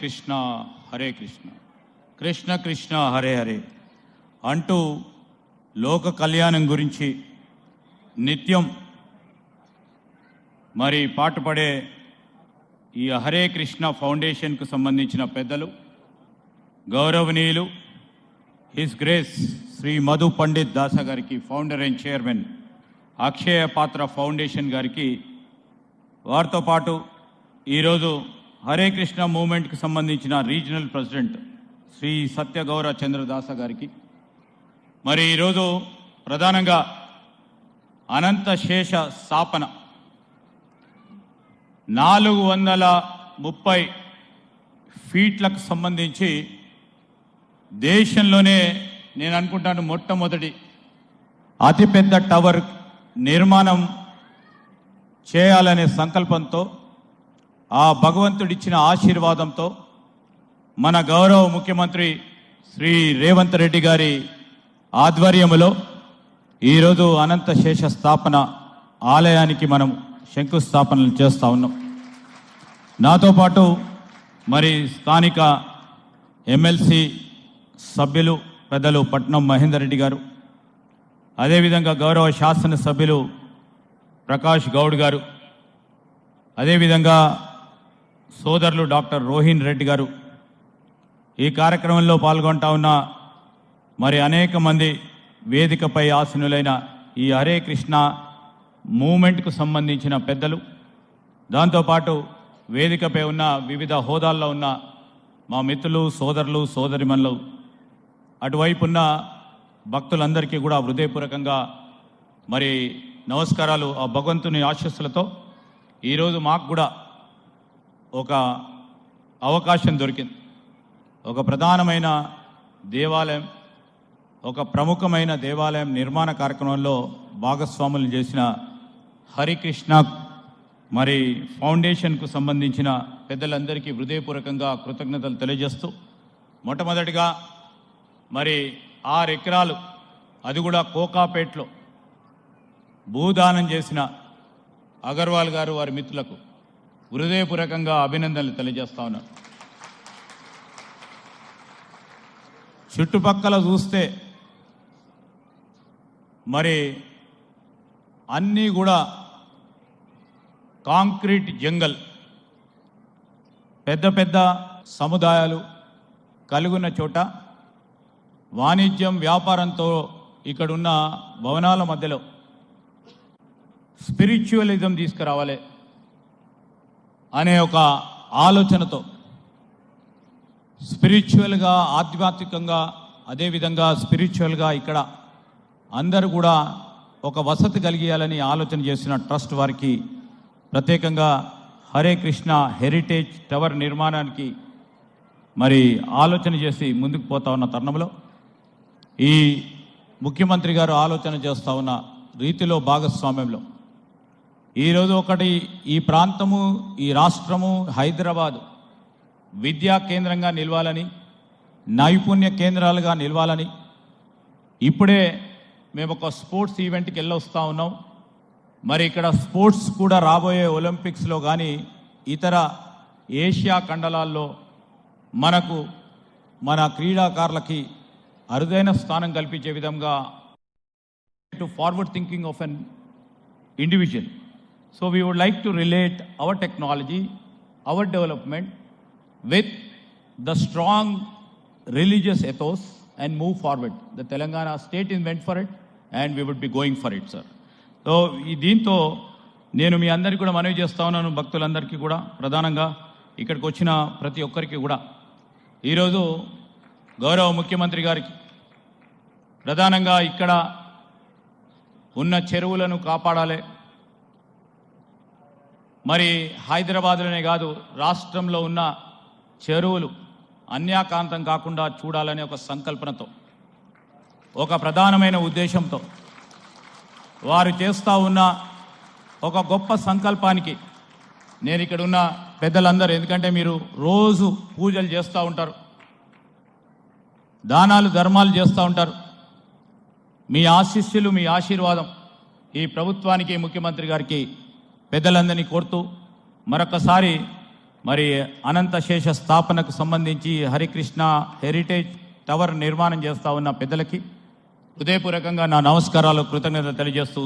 కృష్ణ హరే కృష్ణ. కృష్ణ కృష్ణ హరే హరే. అంటూ లోక కళ్యాణం గురించి నిత్యం మరి పాటుపడే ఈ హరే కృష్ణ ఫౌండేషన్కు సంబంధించిన పెద్దలు గౌరవనీయులు హిస్ గ్రేస్ శ్రీ మధు పండిత్ దాస గారికి ఫౌండర్ అండ్ చైర్మన్ అక్షయ పాత్ర ఫౌండేషన్ గారికి వారితో పాటు ఈరోజు హరే కృష్ణ మూమెంట్కి సంబంధించిన రీజనల్ ప్రెసిడెంట్ శ్రీ సత్యగౌర చంద్రదాస గారికి. మరి ఈరోజు ప్రధానంగా అనంత శేష స్థాపన. నాలుగు వందల ముప్పై ఫీట్లకు సంబంధించి దేశంలోనే నేను అనుకుంటాను మొట్టమొదటి అతిపెద్ద టవర్ నిర్మాణం చేయాలనే సంకల్పంతో ఆ భగవంతుడిచ్చిన ఆశీర్వాదంతో మన గౌరవ ముఖ్యమంత్రి శ్రీ రేవంత్ రెడ్డి గారి ఆధ్వర్యములో ఈరోజు అనంత శేష స్థాపన ఆలయానికి మనం శంకుస్థాపనలు చేస్తా ఉన్నాం. నాతో పాటు మరి స్థానిక ఎమ్మెల్సీ సభ్యులు పెద్దలు పట్నం మహేందర్ రెడ్డి గారు అదేవిధంగా గౌరవ శాసనసభ్యులు ప్రకాష్ గౌడ్ గారు అదేవిధంగా సోదరులు డాక్టర్ రోహిన్ రెడ్డి గారు. ఈ కార్యక్రమంలో పాల్గొంటా ఉన్న మరి అనేక మంది వేదికపై ఆసనులైన ఈ హరే కృష్ణ మూమెంట్కు సంబంధించిన పెద్దలు. దాంతోపాటు వేదికపై ఉన్న వివిధ హోదాల్లో ఉన్న మా మిత్రులు సోదరులు సోదరిమన్లు అటువైపు ఉన్న భక్తులందరికీ కూడా హృదయపూర్వకంగా మరి నమస్కారాలు ఆ భగవంతుని ఆశస్సులతో. ఈరోజు మాకు కూడా ఒక అవకాశం దొరికింది. ఒక ప్రధానమైన దేవాలయం ఒక ప్రముఖమైన దేవాలయం నిర్మాణ కార్యక్రమంలో భాగస్వాములు చేసిన హరికృష్ణ మరి ఫౌండేషన్కు సంబంధించిన పెద్దలందరికీ హృదయపూర్వకంగా కృతజ్ఞతలు తెలియజేస్తూ మొట్టమొదటిగా మరి ఆరు ఎకరాలు అది కూడా కోకాపేట్లో భూదానం చేసిన అగర్వాల్ గారు వారి మిత్రులకు హృదయపూర్వకంగా అభినందనలు తెలియజేస్తా ఉన్నారు చుట్టుపక్కల చూస్తే మరి అన్నీ కూడా కాంక్రీట్ జంగల్. పెద్ద పెద్ద సముదాయాలు కలుగున్న చోట వాణిజ్యం వ్యాపారంతో ఇక్కడున్న భవనాల మధ్యలో స్పిరిచువలిజం తీసుకురావాలి. అనే ఒక ఆలోచనతో స్పిరిచువల్గా ఆధ్యాత్మికంగా అదేవిధంగా స్పిరిచువల్గా ఇక్కడ అందరూ కూడా ఒక వసతి కలిగియాలని ఆలోచన చేసిన ట్రస్ట్ వారికి ప్రత్యేకంగా హరే కృష్ణ హెరిటేజ్ టవర్ నిర్మాణానికి మరి ఆలోచన చేసి ముందుకు పోతా ఉన్న తరుణంలో ఈ ముఖ్యమంత్రి గారు ఆలోచన చేస్తూ ఉన్న రీతిలో భాగస్వామ్యంలో ఈరోజు ఒకటి ఈ ప్రాంతము ఈ రాష్ట్రము హైదరాబాద్ విద్యా కేంద్రంగా నిలవాలని నైపుణ్య కేంద్రాలుగా నిలవాలని ఇప్పుడే మేము ఒక స్పోర్ట్స్ ఈవెంట్కి వెళ్ళొస్తా ఉన్నాం. మరి ఇక్కడ స్పోర్ట్స్ కూడా రాబోయే ఒలింపిక్స్లో కానీ ఇతర ఏషియా ఖండలాల్లో మనకు మన క్రీడాకారులకి అరుదైన స్థానం కల్పించే విధంగా to forward thinking of an individual So we would like to relate our technology, our development with the strong religious ethos and move forward. The Telangana state is meant for it and we would be going for it, sir. So ఈ దీంతో నేను మీ అందరికీ కూడా మనవి చేస్తా ఉన్నాను భక్తులందరికీ కూడా ప్రధానంగా ఇక్కడికి వచ్చిన ప్రతి ఒక్కరికి కూడా ఈరోజు గౌరవ ముఖ్యమంత్రి గారికి ప్రధానంగా ఇక్కడ ఉన్న చెరువులను కాపాడాలి మరి హైదరాబాద్లోనే కాదు రాష్ట్రంలో ఉన్న చెరువులు అన్యాకాంతం కాకుండా చూడాలనే ఒక సంకల్పనతో ఒక ప్రధానమైన ఉద్దేశంతో వారు చేస్తూ ఉన్న ఒక గొప్ప సంకల్పానికి నేను ఇక్కడ ఉన్న పెద్దలందరూ ఎందుకంటే మీరు రోజు పూజలు చేస్తూ ఉంటారు దానాలు ధర్మాలు చేస్తూ ఉంటారు. మీ ఆశీస్సులు మీ ఆశీర్వాదం ఈ ప్రభుత్వానికి ముఖ్యమంత్రి గారికి పెద్దలందరినీ కోరుతూ మరొకసారి మరి అనంతశేష స్థాపనకు సంబంధించి హరికృష్ణ హెరిటేజ్ టవర్ నిర్మాణం చేస్తా ఉన్న పెద్దలకి హృదయపూర్వకంగా నా నమస్కారాలు కృతజ్ఞత తెలియజేస్తూ